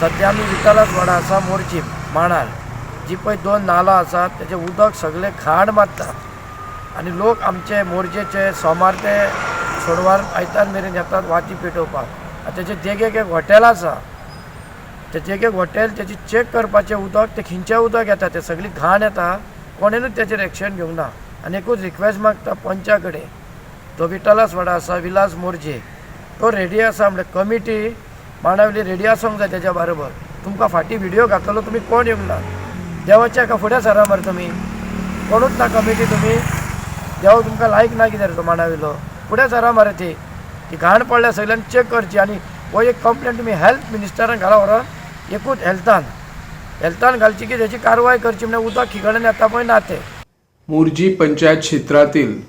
सध्या आमी विठ्ठलाच वाडा आसा मोरजी मांडार जी पळय दोन नाला आसात तेजें उदक सगळें घाण मारता आनी लोक आमचे मोरजेचे सोमार ते सोडवार आयतार मेरेन येतात वाती पेटोवपाक. आनी तेचे देगेक एक हॉटेल आसा ते देगेक हॉटेल तेची चॅक करपाचें उदक ते खिंचे उदक येता ते सगळी घाण येता. कोणेनूच तेजेर एक्शन घेवंक ना. आनी एकूच रिक्वेस्ट मागता पंचा कडेन तो विटालास वाडा आसा विलास मोरजे तो रेडी आसा म्हणजे कमिटी मांडावली रेडिया सॉंग जाय त्याच्या बरोबर. तुमकां फाटीं व्हिडिओ घातलो तुमी कोण येवंक ना देवाच्या एका फुडें सरा मरे तुमी कोणूच ना कमिटी तुमी देव तुमकां लायक ना कितें रे तो मांडाविलो? फुडें सरा मरे ती. ती घाण पडल्या सगळ्यांनी चॅक करची आनी हो एक कंप्लेन तुमी हेल्थ मिनिस्टरान घाला व्हरोन एकूच हेल्थान हेल्थान घालची की त्याची कारवाय करची म्हणजे उदक खिगडून येता पळय ना तें मोर्जी पंचायत क्षेत्रातील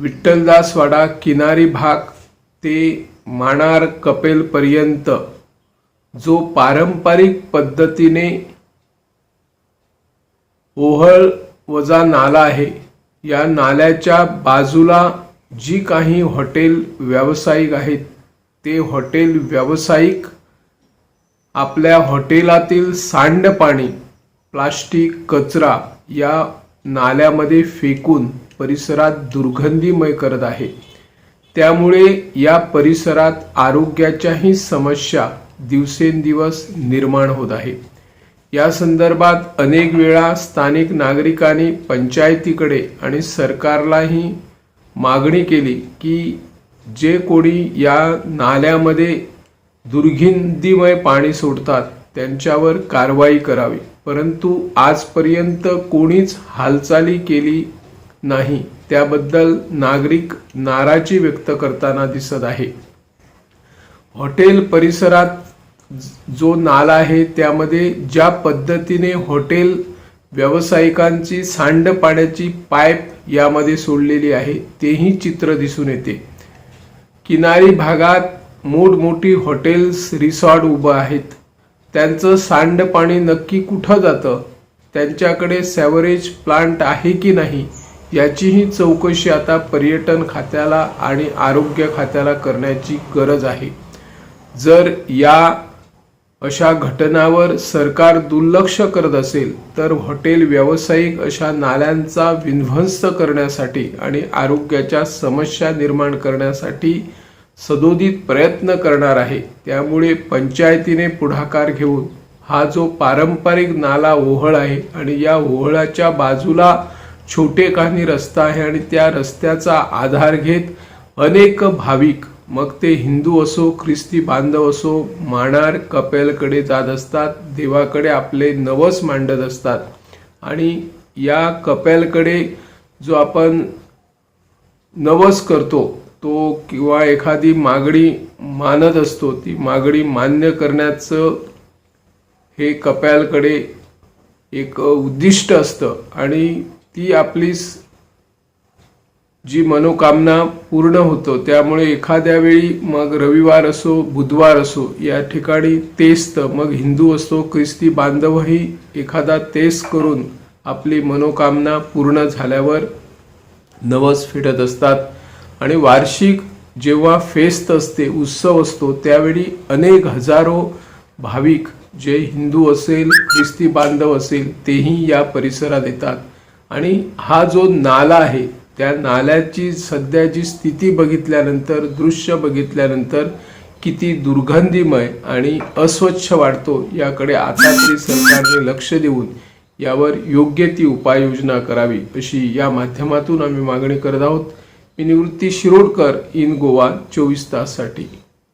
विठ्ठलदासवाडा किनारी भाग ते माणार कपेलपर्यंत जो पारंपरिक पद्धतीने ओहळ वजा नाला आहे या नाल्याच्या बाजूला जी काही हॉटेल व्यावसायिक आहेत ते हॉटेल व्यावसायिक आपल्या हॉटेलातील सांडपाणी प्लास्टिक कचरा या नाल्यामध्ये फेकून परिसरात दुर्गंधीमय करत आहे. त्यामुळे या परिसरात आरोग्याच्याही समस्या दिवसेंदिवस निर्माण होत आहे. या संदर्भात अनेक वेळा स्थानिक नागरिकांनी पंचायतीकडे आणि सरकारलाही मागणी केली की जे कोणी या नाल्यामध्ये दुर्गंधीमय पाणी सोडतात त्यांच्यावर कारवाई करावी. परंतु आजपर्यंत कोणीच हालचाली केली नाही. त्याबद्दल नागरिक नाराजी व्यक्त करताना दिसत आहे. हॉटेल परिसरात जो नाला आहे त्यामध्ये ज्या पद्धतीने हॉटेल व्यावसायिकांची सांडपाण्याची पाईप यामध्ये सोडलेली आहे तेही चित्र दिसून येते. किनारी भागात मोठमोठी हॉटेल्स रिसॉर्ट उभं आहेत. त्यांचं सांडपाणी नक्की कुठं जातं? त्यांच्याकडे सॅवरेज प्लांट आहे की नाही? याचीही चौकशी आता पर्यटन खात्याला आणि आरोग्य खात्याला करण्याची गरज आहे. जर या अशा घटनावर सरकार दुर्लक्ष करत असेल तर हॉटेल व्यावसायिक अशा नाल्यांचा विध्वंस करण्यासाठी आणि आरोग्याच्या समस्या निर्माण करण्यासाठी सदोदित प्रयत्न करणार आहे. त्यामुळे पंचायतीने पुढाकार घेऊन हा जो पारंपरिक नाला ओहळ आहे आणि या ओहळाच्या बाजूला छोटे रस्ता आहे आणि त्या रस्त्याचा आधार घेत अनेक भाविक मग ते हिंदू असो ख्रिस्ती बांधव असो माणार कपेलकडे जात असतात देवाकडे आपले नवस मांडत असतात. आणि या कपेलकडे जो आपण नवस करतो तो किंवा एखादी मागणी मानत असतो ती मागणी मान्य करण्याचं हे कपालकडे एक उद्दिष्ट असतं. आणि ती आपली जी मनोकामना पूर्ण होतो त्यामुळे एखाद्या वेळी मग रविवार असो बुधवार असो या ठिकाणी तेस्त मग हिंदू असो ख्रिस्ती बांधवही एखादा तेस करून आपली मनोकामना पूर्ण झाल्यावर नवस फिटत असतात. आणि वार्षिक जेव्हा फेस्त असते उत्सव असतो त्यावेळी अनेक हजारो भाविक जे हिंदू असेल ख्रिस्ती बांधव असेल तेही या परिसरात येतात. आणि हा जो नाला आहे त्या नाल्याची सध्याची स्थिती बघितल्यानंतर दृश्य बघितल्यानंतर किती दुर्गंधीमय आणि अस्वच्छ वाटतो याकडे आता तरी सरकारने लक्ष देऊन यावर योग्य ती उपाययोजना करावी अशी या माध्यमातून आम्ही मागणी करत आहोत. मी निवृत्ती शिरोडकर इन गोवा चोवीस ताससाठी.